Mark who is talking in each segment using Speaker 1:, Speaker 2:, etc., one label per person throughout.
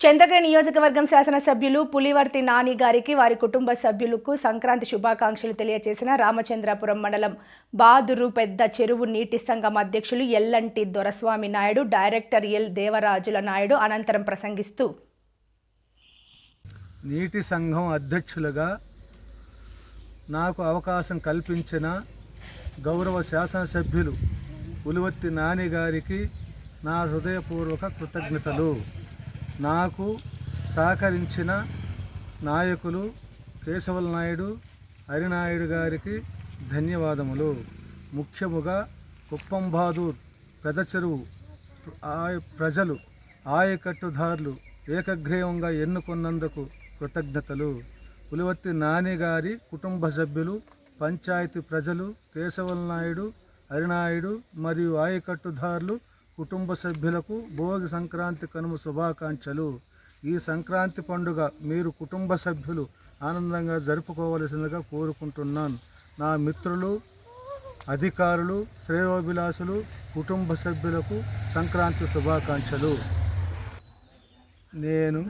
Speaker 1: చంద్రగిరి నియోజకవర్గం శాసనసభ్యులు పులివర్తి నాని గారికి వారి కుటుంబ సభ్యులకు సంక్రాంతి శుభాకాంక్షలు తెలియజేసిన రామచంద్రాపురం మండలం బాదురు పెద్ద చెరువు నీటి సంఘం అధ్యక్షులు ఎల్లంటి దొరస్వామి నాయుడు డైరెక్టర్ ఎల్ దేవరాజుల నాయుడు అనంతరం ప్రసంగిస్తూ
Speaker 2: నీటి సంఘం అధ్యక్షులుగా నాకు అవకాశం కల్పించిన గౌరవ శాసనసభ్యులు పులివర్తి నాని గారికి నా హృదయపూర్వక కృతజ్ఞతలు. నాకు సహకరించిన నాయకులు కేశవల నాయుడు హరినాయుడు గారికి ధన్యవాదములు. ముఖ్యముగా కుప్పం బహదూర్ పెద చెరువు ప్రజలు ఆయకట్టుదారులు ఏకగ్రీవంగా ఎన్నుకున్నందుకు కృతజ్ఞతలు. పులివర్తి నాని గారి కుటుంబ సభ్యులు పంచాయతీ ప్రజలు కేశవల్ నాయుడు హరినాయుడు మరియు ఆయకట్టుదారులు కుటుంబ సభ్యులకు భోగి సంక్రాంతి కనుమ శుభాకాంక్షలు. ఈ సంక్రాంతి పండుగ మీరు కుటుంబ సభ్యులు ఆనందంగా జరుపుకోవలసిందిగా కోరుకుంటున్నాను. నా మిత్రులు అధికారులు శ్రేయోభిలాషులు కుటుంబ సభ్యులకు సంక్రాంతి శుభాకాంక్షలు. నేను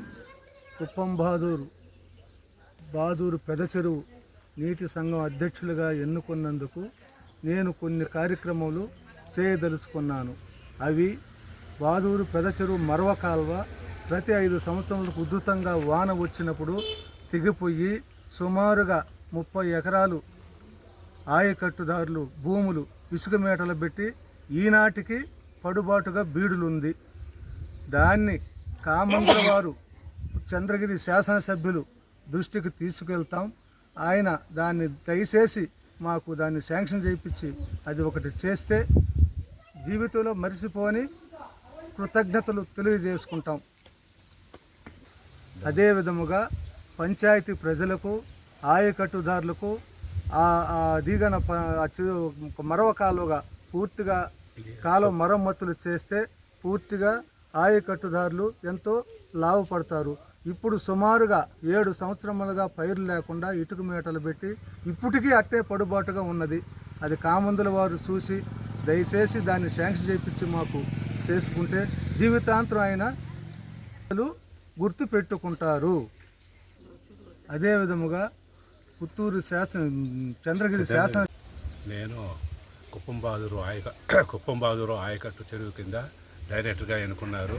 Speaker 2: కుప్పం బహాదూరు బహదూరు పెద చెరువు నీటి సంఘం అధ్యక్షులుగా ఎన్నుకున్నందుకు నేను కొన్ని కార్యక్రమాలు చేయదలుచుకున్నాను. అవి వాదూరు పెద చెరువు మరవ కాల్వ ప్రతి ఐదు సంవత్సరాలకు ఉధృతంగా వాన వచ్చినప్పుడు తెగిపోయి సుమారుగా ముప్పై ఎకరాలు ఆయకట్టుదారులు భూములు ఇసుక మేటలు పెట్టి ఈనాటికి పడుబాటుగా బీడులుంది. దాన్ని కామంగుల వారు చంద్రగిరి శాసనసభ్యులు దృష్టికి తీసుకెళ్తాం. ఆయన దాన్ని దయచేసి మాకు దాన్ని శాంక్షన్ చేయించి అది ఒకటి చేస్తే జీవితంలో మరిచిపోని కృతజ్ఞతలు తెలియజేసుకుంటాం. అదే విధముగా పంచాయతీ ప్రజలకు ఆయకట్టుదారులకు దిగన ప- మరవ కాలువగా పూర్తిగా కాలువ మరమ్మతులు చేస్తే పూర్తిగా ఆయకట్టుదారులు ఎంతో లాభపడతారు. ఇప్పుడు సుమారుగా ఏడు సంవత్సరములుగా పైరు లేకుండా ఇటుక మేటలు పెట్టి ఇప్పటికీ అట్టే పడుబాటుగా ఉన్నది. అది కామందుల వారు చూసి దయచేసి దాన్ని శాంక్షన్ చేయించి మాకు చేసుకుంటే జీవితాంతం ఆయన గుర్తు పెట్టుకుంటారు అదే విధముగా పుత్తూరు శాసన చంద్రగిరి శాసన
Speaker 3: నేను కుప్పం బహాదూరు ఆయక కుప్పం బహాదూరు ఆయకట్టు చెరువు కింద డైరెక్టర్గా ఎన్నుకున్నారు.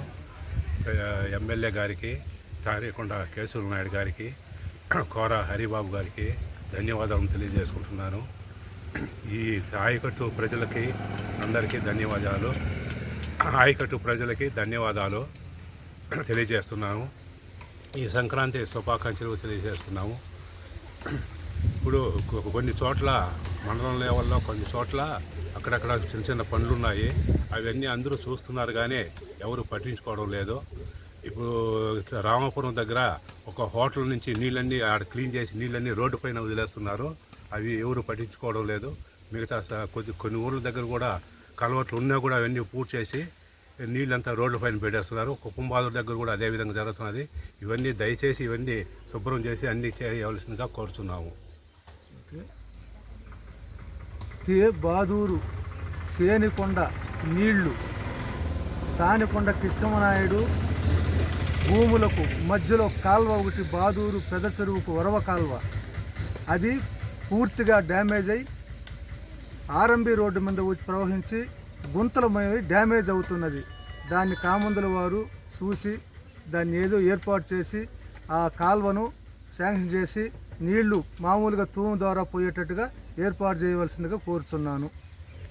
Speaker 3: ఎమ్మెల్యే గారికి తారేకొండ కేశవ నాయుడు గారికి కోర హరిబాబు గారికి ధన్యవాదాలు తెలియజేసుకుంటున్నాను. ఈ ఆయకట్టు ప్రజలకి అందరికీ ధన్యవాదాలు. ఆయకట్టు ప్రజలకి ధన్యవాదాలు తెలియజేస్తున్నాము. ఈ సంక్రాంతి శుభాకాంక్షలు తెలియజేస్తున్నాము. ఇప్పుడు కొన్ని చోట్ల మండలం లెవెల్లో కొన్ని చోట్ల అక్కడక్కడ చిన్న చిన్న పనులు ఉన్నాయి అవన్నీ అందరూ చూస్తున్నారు కానీ ఎవరు పట్టించుకోవడం లేదు. ఇప్పుడు రామాపురం దగ్గర ఒక హోటల్ నుంచి నీళ్ళన్నీ ఆడ క్లీన్ చేసి నీళ్ళన్నీ రోడ్డు పైన వదిలేస్తున్నారు. అవి ఎవరు పట్టించుకోవడం లేదు. మిగతా కొద్ది కొన్ని ఊర్ల దగ్గర కూడా కలవట్లు ఉన్నా కూడా అవన్నీ పూర్తి చేసి నీళ్ళంతా రోడ్ల పైన పెట్టేస్తున్నారు. కుటుంబాల దగ్గర కూడా అదే విధంగా జరుగుతున్నది. ఇవన్నీ దయచేసి ఇవన్నీ శుభ్రం చేసి అన్నీ చేయవలసిందిగా కోరుతున్నాము.
Speaker 2: తే బాదూరు తేనికొండ నీళ్ళు తానికొండ కృష్ణమనాయుడు భూములకు మధ్యలో కాల్వ ఒకటి బాదూరు పెద చెరువుకు వరవ కాల్వ. అది పూర్తిగా డ్యామేజ్ అయి ఆర్ఎంబి రోడ్డు మీద ప్రవహించి గుంతలమై డ్యామేజ్ అవుతున్నది. దాన్ని కామందుల వారు చూసి దాన్ని ఏదో ఏర్పాటు చేసి ఆ కాల్వను శాంక్షన్ చేసి నీళ్ళు మామూలుగా తూము ద్వారా పోయేటట్టుగా ఏర్పాటు చేయవలసిందిగా కోరుచున్నాను.